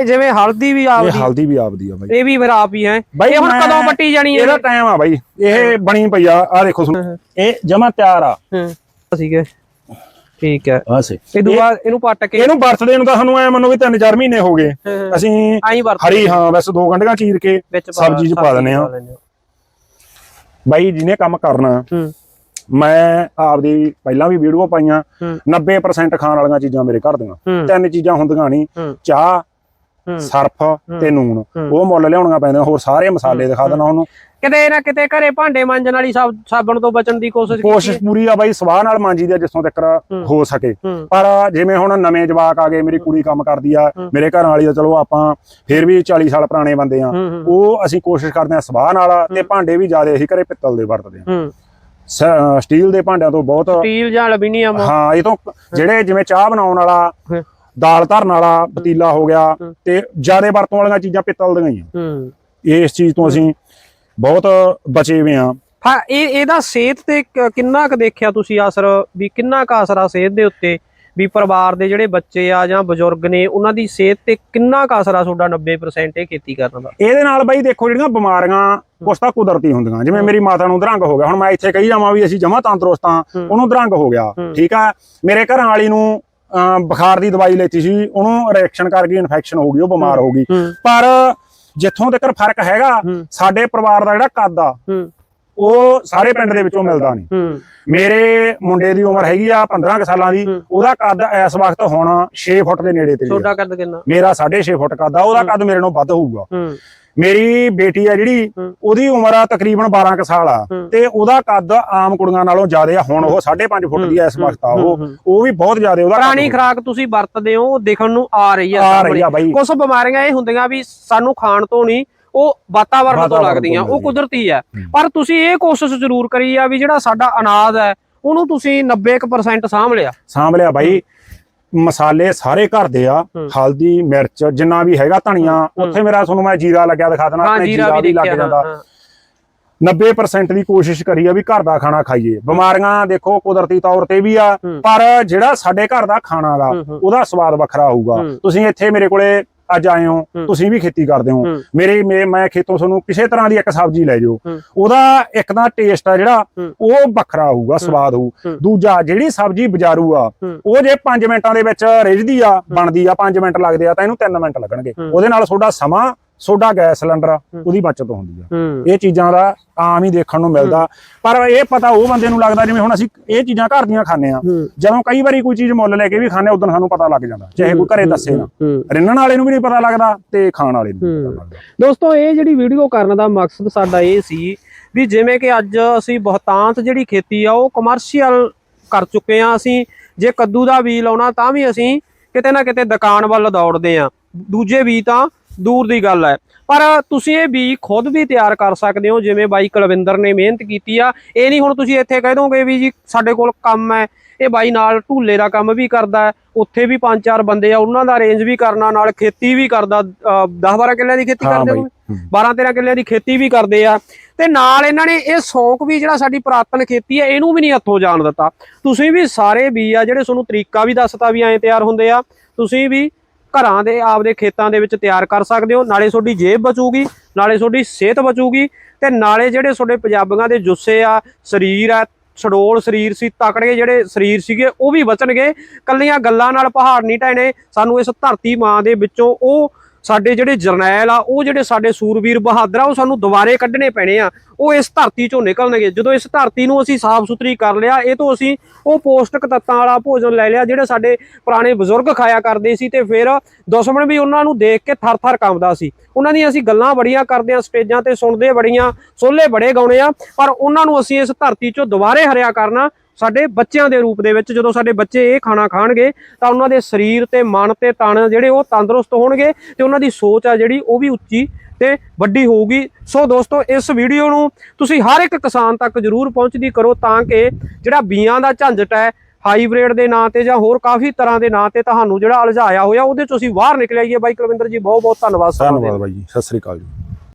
ਇਹ ਜਿਵੇਂ ਹਲਦੀ ਵੀ ਇਹ ਆਪਦੀ। ਹਲਦੀ ਵੀ ਆਪਦੀ ਆ ਬਾਈ। ਇਹ ਵੀ ਫਿਰ ਆਪ ਹੀ ਹੈ। ਬਾਈ ਇਹ ਹੁਣ ਮੈਂ- ਕਦੋਂ ਪੱਟੀ ਜਾਣੀ ਹੈ? ਇਹਦਾ ਟਾਈਮ ਆ ਬਾਈ। ਇਹ ਬਣੀ ਪਈ ਆ। ਆ ਦੇਖੋ ਸੁਣੋ। ਇਹ ਜਮਾ ਤਿਆਰ ਆ। ਹਾਂ। ਸੀਗੇ ਠੀਕ ਹੈ। ਆ ਸੇ ਇਹ ਤੋਂ ਬਾਅਦ ਇਹਨੂੰ ਪੱਟ ਕੇ ਇਹਨੂੰ ਵਰਤਦੇ ਨੂੰ ਤਾਂ ਸਾਨੂੰ ਐ ਮੰਨੋ ਵੀ 3-4 ਮਹੀਨੇ ਹੋ ਗਏ। ਹਾਂ। ਅਸੀਂ ਆਈ ਵਰਤ ਹਰੀ ਹਾਂ। ਵੈਸੇ ਦੋ ਗੰਢੀਆਂ ਚੀਰ ਕੇ ਵਿੱਚ ਪਾ- ਸਬਜ਼ੀ ਚ ਪਾ ਦਿੰਦੇ ਆ ਲੈਂਦੇ ਬਾਈ ਜਿਹਨੇ ਕੰਮ ਕਰਨਾ ਹੂੰ। ਮੈਂ ਆਪਦੀ ਪਹਿਲਾਂ ਵੀ ਵੀਡੀਓ ਪਾਈਆਂ। ਹੂੰ। 90% ਖਾਣ ਵਾਲੀਆਂ ਚੀਜ਼ਾਂ ਮੇਰੇ ਘਰ ਦੀਆਂ। ਹੂੰ। ਤਿੰਨ ਚੀਜ਼ਾਂ ਹੁੰਦੀਆਂ ਨਹੀਂ ਹੂੰ। ਚਾਹ ਹੂੰ ਸਰਫ ਤੇ ਨੂਨ। ਉਹ ਮੁੱਲ ਲਿਆਉਣੀਆਂ ਪੈਂਦੀਆਂ ਹੋਰ ਸਾਰੇ ਮਸਾਲੇ ਦਿਖਾ ਦੇਣਾ ਉਹਨੂੰ। ਕਿਤੇ ਨਾ ਕਿਤੇ ਘਰੇ ਭਾਂਡੇ ਮਾਂਜਣ ਵਾਲੀ ਸਾਬ- ਸਾਬਣ ਤੋਂ ਬਚਣ ਦੀ ਕੋਸ਼ਿਸ਼ ਕੀਤੀ ਕੋਸ਼ਿਸ਼ ਪੂਰੀ ਆ ਬਾਈ ਸਵਾਹ ਨਾਲ ਮਾਂਜੀ ਦੀ ਜਿੱਥੋਂ ਤੱਕ ਹੋ। ਸਕੇ। ਪਰ ਜਿਵੇਂ ਹੁਣ ਨਵੇਂ ਜਵਾਕ ਆ ਗਏ ਮੇਰੀ ਕੁੜੀ ਕੰਮ ਕਰਦੀ ਆ ਮੇਰੇ ਘਰ ਵਾਲੀ ਦਾ ਚਲੋ ਆਪਾਂ ਫੇਰ ਵੀ 40 ਸਾਲ ਪੁਰਾਣੇ ਬੰਦੇ ਆ। ਉਹ ਅਸੀਂ ਕੋਸ਼ਿਸ਼ ਕਰਦੇ ਆ ਸਵਾਹ ਨਾਲ ਤੇ ਭਾਂਡੇ ਵੀ ਜ਼ਿਆਦਾ ਅਸੀਂ ਘਰੇ ਪਿੱਤਲ ਦੇ ਵਰਤਦੇ ਆ। ਸਟੀਲ ਦੇ ਭਾਂਡਿਆਂ ਤੋਂ ਬਹੁਤ ਸਟੀਲ ਜਾਂ ਐਲੂਮੀਨੀਅਮ। ਹਾਂ ਇਹ ਤੋਂ ਜਿਹੜੇ ਜਿਵੇਂ ਚਾਹ ਬਣਾਉਣ ਵਾਲਾ ਦਾਲ ਧਰਨ ਵਾਲਾ ਪਤੀਲਾ ਹੋ ਗਿਆ ਤੇ ਜ਼ਿਆਦਾ ਵਰਤੋਂ ਵਾਲੀਆਂ ਚੀਜ਼ਾਂ ਪਿੱਤਲ ਦੀਆਂ ਹੀ ਆ। ਹੂੰ। ਇਸ ਚੀਜ਼ ਤੋਂ ਅਸੀਂ ਬਹੁਤ ਬਚੇ ਹੋਏ ਆ ਹਾਂ ਇਹ ਇਹਦਾ ਸਿਹਤ ਤੇ ਕਿੰਨਾ ਕੁ ਦੇਖਿਆ ਤੁਸੀਂ ਅਸਰ ਵੀ ਕਿੰਨਾ ਕੁ ਅਸਰ ਆ ਸਿਹਤ ਦੇ ਉੱਤੇ? ਵੀ ਪਰਿਵਾਰ ਦੇ ਜਿਹੜੇ ਬੱਚੇ ਆ ਜਾਂ ਬਜ਼ੁਰਗ ਨੇ ਉਹਨਾਂ ਦੀ ਸਿਹਤ ਤੇ ਕਿੰਨਾ ਕੁ ਅਸਰ ਆ ਤੁਹਾਡਾ 90% ਇਹ ਖੇਤੀ ਕਰਨ ਦਾ? ਇਹਦੇ ਨਾਲ ਬਾਈ ਦੇਖੋ ਜਿਹੜੀਆਂ ਬਿਮਾਰੀਆਂ ਕੁਛ ਤਾਂ ਕੁਦਰਤੀ ਹੁੰਦੀਆਂ ਜਿਵੇਂ ਮੇਰੀ ਮਾਤਾ ਨੂੰ ਦਰੰਗ ਹੋ ਗਿਆ। ਹੁਣ ਮੈਂ ਇੱਥੇ ਕਹੀ ਜਾਵਾਂ ਵੀ ਅਸੀਂ ਜਮਾ ਤੰਦਰੁਸਤ ਆ ਉਹਨੂੰ ਦਰੰਗ ਹੋ ਗਿਆ। ਠੀਕ ਆ? ਮੇਰੇ ਘਰਾਂ ਵਾਲੀ ਨੂੰ ਬੁਖਾਰ ਦੀ ਦਵਾਈ ਲੈਤੀ ਸੀ ਉਹਨੂੰ ਰਿਐਕਸ਼ਨ ਕਰ ਗਈ ਇਨਫੈਕਸ਼ਨ ਹੋ ਗਈ ਉਹ ਬਿਮਾਰ ਹੋ ਗਈ। ਪਰ ਜਿੱਥੋਂ ਤੱਕ ਫ਼ਰਕ ਹੈਗਾ। ਸਾਡੇ ਪਰਿਵਾਰ ਦਾ ਜਿਹੜਾ ਕੱਦ ਆ ਉਹ ਸਾਰੇ ਪਿੰਡ ਦੇ ਵਿੱਚੋਂ ਮਿਲਦਾ ਨਹੀਂ। ਮੇਰੇ ਮੁੰਡੇ ਦੀ ਉਮਰ ਹੈਗੀ ਆ 15 ਕੁ ਸਾਲਾਂ ਦੀ ਉਹਦਾ ਕੱਦ ਇਸ ਵਕਤ ਹੁਣ 6 ਫੁੱਟ ਦੇ ਨੇੜੇ ਤੇ। ਤੁਹਾਡਾ ਕੱਦ ਕਿੰਨਾ? ਮੇਰਾ 6.5 ਫੁੱਟ ਕੱਦ ਆ ਉਹਦਾ ਕੱਦ ਮੇਰੇ ਨਾਲੋਂ ਵੱਧ ਹੋਊਗਾ। ਮੇਰੀ ਬੇਟੀ ਆ ਜਿਹੜੀ ਉਹਦੀ ਉਮਰ ਆ ਤਕਰੀਬਨ 12 ਕੁ ਸਾਲ ਆ। ਤੇ ਉਹਦਾ ਕੱਦ ਆਮ ਕੁੜੀਆਂ ਨਾਲੋਂ ਜ਼ਿਆਦਾ ਆ ਹੁਣ ਉਹ 5.5 ਫੁੱਟ ਦੀ ਆ ਇਸ ਵਕਤ ਆ ਉਹ ਉਹ ਵੀ ਬਹੁਤ ਜ਼ਿਆਦਾ ਉਹਦਾ ਪੁਰਾਣੀ ਖੁਰਾਕ ਤੁਸੀਂ ਵਰਤਦੇ ਹੋ ਉਹ ਦੇਖਣ ਨੂੰ ਆ ਰਹੀ ਆ ਆ ਰਹੀ ਆ ਬਾਈ। ਕੁਝ ਬਿਮਾਰੀਆਂ ਇਹ ਹੁੰਦੀਆਂ ਵੀ ਸਾਨੂੰ ਖਾਣ ਤੋਂ ਨਹੀਂ ਉਹ ਵਾਤਾਵਰਣ ਤੋਂ ਲੱਗਦੀਆਂ ਉਹ ਕੁਦਰਤੀ ਹੈ। ਪਰ ਤੁਸੀਂ ਇਹ ਕੋਸ਼ਿਸ਼ ਜ਼ਰੂਰ ਕਰੀ ਆ ਵੀ ਜਿਹੜਾ ਸਾਡਾ ਅਨਾਜ ਹੈ ਉਹਨੂੰ ਤੁਸੀਂ 90% ਸਾਂਭ ਲਿਆ। ਸਾਂਭ ਲਿਆ ਬਾਈ। ਮਸਾਲੇ ਸਾਰੇ ਘਰ ਦੇ ਆ ਹਲਦੀ ਮਿਰਚ ਜਿੰਨਾ ਵੀ ਹੈਗਾ ਧਨੀਆ ਉੱਥੇ ਮੇਰਾ ਤੁਹਾਨੂੰ ਮੈਂ ਜੀਰਾ ਲੱਗਿਆ ਦਿਖਾ ਦੇਣਾ ਆਪਣੇ ਜੀਰਾ ਵੀ ਲੱਗ ਜਾਂਦਾ। ਹਾਂ 90% ਦੀ ਕੋਸ਼ਿਸ਼ ਕਰੀ ਆ ਵੀ ਘਰ ਦਾ ਖਾਣਾ ਖਾਈਏ। ਬਿਮਾਰੀਆਂ ਦੇਖੋ ਕੁਦਰਤੀ ਤੌਰ ਤੇ ਵੀ ਆ। ਪਰ ਜਿਹੜਾ ਸਾਡੇ ਘਰ ਦਾ ਖਾਣਾ ਹੂੰ। ਉਹਦਾ ਸਵਾਦ ਵੱਖਰਾ ਹੋਊਗਾ। ਤੁਸੀਂ ਇੱਥੇ ਮੇਰੇ ਕੋਲੇ ਅੱਜ ਆਏ ਹੋ। ਤੁਸੀਂ ਵੀ ਖੇਤੀ ਕਰਦੇ ਹੋ। ਮੇਰੇ ਮੇ- ਖੇਤੋਂ ਤੁਹਾਨੂੰ ਕਿਸੇ ਤਰ੍ਹਾਂ ਦੀ ਇੱਕ ਸਬਜ਼ੀ ਲੈ ਜਾਓ। ਉਹਦਾ ਇੱਕ ਦਾ ਟੇਸਟ ਆ ਜਿਹੜਾ। ਉਹ ਵੱਖਰਾ ਹੋਊਗਾ ਸਵਾਦ ਹੋਊ। ਦੂਜਾ ਜਿਹੜੀ ਸਬਜ਼ੀ ਬਜ਼ਾਰੂ ਆ। ਉਹ ਜੇ 5 ਮਿੰਟਾਂ ਦੇ ਵਿੱਚ ਰਿੱਝਦੀ ਆ ਬਣਦੀ ਆ 5 ਮਿੰਟ ਲੱਗਦੇ ਆ ਤਾਂ ਇਹਨੂੰ 3 ਮਿੰਟ ਲੱਗਣਗੇ। ਉਹਦੇ ਨਾਲ ਤੁਹਾਡਾ ਸਮਾਂ ਤੁਹਾਡਾ ਗੈਸ ਸਿਲੰਡਰ ਉਹਦੀ ਬਚਤ ਹੁੰਦੀ ਆ। ਇਹ ਚੀਜ਼ਾਂ ਦਾ ਆਮ ਹੀ ਦੇਖਣ ਨੂੰ ਮਿਲਦਾ। ਪਰ ਇਹ ਪਤਾ ਉਹ ਬੰਦੇ ਨੂੰ ਲੱਗਦਾ ਜਿਵੇਂ ਹੁਣ ਅਸੀਂ ਇਹ ਚੀਜ਼ਾਂ ਘਰ ਦੀਆਂ ਖਾਂਦੇ ਆ ਜਦੋਂ ਕਈ ਵਾਰੀ ਕੋਈ ਚੀਜ਼ ਮੁੱਲ ਲੈ ਕੇ ਵੀ ਖਾਂਦੇ ਉਦੋਂ ਸਾਨੂੰ ਪਤਾ ਲੱਗ ਜਾਂਦਾ। ਚਾਹੇ ਕੋਈ ਘਰੇ ਦੱਸੇ ਨਾ। ਰਿੰਨਣ ਵਾਲੇ ਨੂੰ ਵੀ ਨਹੀਂ ਪਤਾ ਲੱਗਦਾ ਤੇ ਖਾਣ ਵਾਲੇ ਨੂੰ ਵੀ ਨਹੀਂ ਪਤਾ ਲੱਗਦਾ। ਦੋਸਤੋ ਇਹ ਜਿਹੜੀ ਵੀਡੀਓ ਕਰਨ ਦਾ ਮਕਸਦ ਸਾਡਾ ਇਹ ਸੀ ਵੀ ਜਿਵੇਂ ਕਿ ਅੱਜ ਅਸੀਂ ਬਹੁਤਾਂਤ ਜਿਹੜੀ ਖੇਤੀ ਆ ਉਹ ਕਮਰਸ਼ੀਅਲ ਕਰ ਚੁੱਕੇ ਆ ਅਸੀਂ। ਜੇ ਕੱਦੂ ਦਾ ਬੀਜ ਲਾਉਣਾ ਤਾਂ ਵੀ ਅਸੀਂ ਕਿਤੇ ਨਾ ਕਿਤੇ ਦੁਕਾਨ ਵੱਲ ਦੌੜਦੇ ਆ ਦੂਜੇ ਬੀਜ ਤਾਂ ਦੂਰ ਦੀ ਗੱਲ ਹੈ। ਪਰ ਤੁਸੀਂ ਇਹ ਬੀਜ ਖੁਦ ਵੀ ਤਿਆਰ ਕਰ ਸਕਦੇ ਹੋ ਜਿਵੇਂ ਬਾਈ ਕੁਲਵਿੰਦਰ ਨੇ ਮਿਹਨਤ ਕੀਤੀ ਆ। ਇਹ ਨਹੀਂ ਹੁਣ ਤੁਸੀਂ ਇੱਥੇ ਕਹਿ ਦੋਗੇ ਵੀ ਜੀ ਸਾਡੇ ਕੋਲ ਕੰਮ ਹੈ। ਇਹ ਬਾਈ ਨਾਲ ਢੂਲੇ ਦਾ ਕੰਮ ਵੀ ਕਰਦਾ ਉੱਥੇ ਵੀ ਪੰਜ ਚਾਰ ਬੰਦੇ ਆ ਉਹਨਾਂ ਦਾ ਅਰੇਂਜ ਵੀ ਕਰਨਾ ਨਾਲ ਖੇਤੀ ਵੀ ਕਰਦਾ। 10 12 ਕਿੱਲਿਆਂ ਦੀ ਖੇਤੀ ਕਰਦੇ ਹੋ ਹੂੰ। 12 13 ਕਿੱਲਿਆਂ ਦੀ ਖੇਤੀ ਵੀ ਕਰਦੇ ਆ। ਤੇ ਨਾਲ ਇਹਨਾਂ ਨੇ ਇਹ ਸ਼ੌਂਕ ਵੀ ਜਿਹੜਾ ਸਾਡੀ ਪੁਰਾਤਨ ਖੇਤੀ ਹੈ ਇਹਨੂੰ ਵੀ ਨਹੀਂ ਹੱਥੋਂ ਜਾਣ ਦਿੱਤਾ। ਤੁਸੀਂ ਵੀ ਸਾਰੇ ਬੀ ਆ ਜਿਹੜੇ ਤੁਹਾਨੂੰ ਤਰੀਕਾ ਵੀ ਦੱਸਤਾ ਵੀ ਐਂ ਤਿਆਰ ਹੁੰਦੇ ਆ। ਤੁਸੀਂ ਵੀ ਘਰਾਂ ਦੇ ਆਪਦੇ ਖੇਤਾਂ ਦੇ ਵਿੱਚ ਤਿਆਰ ਕਰ ਸਕਦੇ ਹੋ। ਨਾਲੇ ਤੁਹਾਡੀ ਜੇਬ ਬਚੂਗੀ, ਨਾਲੇ ਤੁਹਾਡੀ ਸਿਹਤ ਬਚੂਗੀ ਤੇ ਨਾਲੇ ਜਿਹੜੇ ਤੁਹਾਡੇ ਪੰਜਾਬੀਆਂ ਦੇ ਜੁੱਸੇ ਆ, ਸਰੀਰ ਆ, ਛਡੋਲ ਸਰੀਰ ਸੀ, ਤਕੜੇ ਜਿਹੜੇ ਸਰੀਰ ਸੀਗੇ, ਉਹ ਵੀ ਬਚਣਗੇ। ਕੱਲੀਆਂ ਗੱਲਾਂ ਨਾਲ ਪਹਾੜ ਨਹੀਂ ਢਹਿਣੇ ਸਾਨੂੰ ਇਸ ਧਰਤੀ ਮਾਂ ਦੇ ਵਿੱਚੋਂ ਉਹ ਸਾਡੇ ਜਿਹੜੇ ਜਰਨੈਲ ਆ, ਉਹ ਜਿਹੜੇ ਸਾਡੇ ਸੂਰਵੀਰ ਬਹਾਦਰ ਆ, ਉਹ ਸਾਨੂੰ ਦੁਬਾਰੇ ਕੱਢਣੇ ਪੈਣੇ ਆ। ਉਹ ਇਸ ਧਰਤੀ ਚੋਂ ਨਿਕਲਣਗੇ। ਜਦੋਂ ਇਸ ਧਰਤੀ ਨੂੰ ਅਸੀਂ ਸਾਫ਼ ਸੁਥਰੀ ਕਰ ਲਿਆ, ਇਹ ਤੋਂ ਅਸੀਂ ਉਹ ਪੌਸ਼ਟਿਕ ਤੱਤਾਂ ਵਾਲਾ ਭੋਜਨ ਲੈ ਲਿਆ, ਜਿਹੜੇ ਸਾਡੇ ਪੁਰਾਣੇ ਬਜ਼ੁਰਗ ਖਾਇਆ ਕਰਦੇ ਸੀ ਤੇ ਫਿਰ ਦੁਸ਼ਮਣ ਵੀ ਉਹਨਾਂ ਨੂੰ ਦੇਖ ਕੇ ਥਰ-ਥਰ ਕੰਬਦਾ ਸੀ। ਉਹਨਾਂ ਦੀਆਂ ਅਸੀਂ ਗੱਲਾਂ ਬੜੀਆਂ ਕਰਦੇ ਆ ਸਟੇਜਾਂ ਤੇ ਸੁਣਦੇ ਬੜੀਆਂ, ਸੋਲੇ ਬੜੇ ਗਾਉਣੇ ਆ, ਪਰ ਉਹਨਾਂ ਨੂੰ ਅਸੀਂ ਇਸ ਧਰਤੀ ਚੋਂ ਦੁਬਾਰੇ ਹਰਿਆ ਕਰਨਾ ਸਾਡੇ ਬੱਚਿਆਂ ਦੇ ਰੂਪ ਦੇ ਵਿੱਚ ਜਦੋਂ ਸਾਡੇ ਬੱਚੇ ਇਹ ਖਾਣਾ ਖਾਣਗੇ ਤਾਂ ਉਹਨਾਂ ਦੇ ਸਰੀਰ ਤੇ ਮਨ ਤੇ ਤਨ ਜਿਹੜੇ ਉਹ ਤੰਦਰੁਸਤ ਹੋਣਗੇ ਤੇ ਉਹਨਾਂ ਦੀ ਸੋਚ ਆ ਜਿਹੜੀ ਉਹ ਵੀ ਉੱਚੀ ਤੇ ਵੱਡੀ ਹੋਊਗੀ। ਸੋ ਦੋਸਤੋ, ਇਸ ਵੀਡੀਓ ਨੂੰ ਤੁਸੀਂ ਹਰ ਇੱਕ ਕਿਸਾਨ ਤੱਕ ਜਰੂਰ ਪਹੁੰਚਦੀ ਕਰੋ ਤਾਂ ਕਿ ਜਿਹੜਾ ਬੀਆਂ ਦਾ ਝੰਜਟ ਹੈ ਹਾਈਬ੍ਰਿਡ ਦੇ ਨਾਂ ਤੇ ਜਾਂ ਹੋਰ ਕਾਫੀ ਤਰ੍ਹਾਂ ਦੇ ਨਾਂ ਤੇ ਤੁਹਾਨੂੰ ਜਿਹੜਾ ਅਲਝਾਇਆ ਹੋਇਆ ਉਹਦੇ ਚੋਂ ਅਸੀਂ ਬਾਹਰ ਨਿਕਲਿਆ ਆਈਏ। ਬਾਈ ਕੁਲਵਿੰਦਰ ਜੀ ਬਹੁਤ ਬਹੁਤ ਧੰਨਵਾਦ ਸਮਾਂ ਧੰਨਵਾਦ ਬਾਈ ਜੀ, ਸਤਿ ਸ੍ਰੀ ਅਕਾਲ ਜੀ।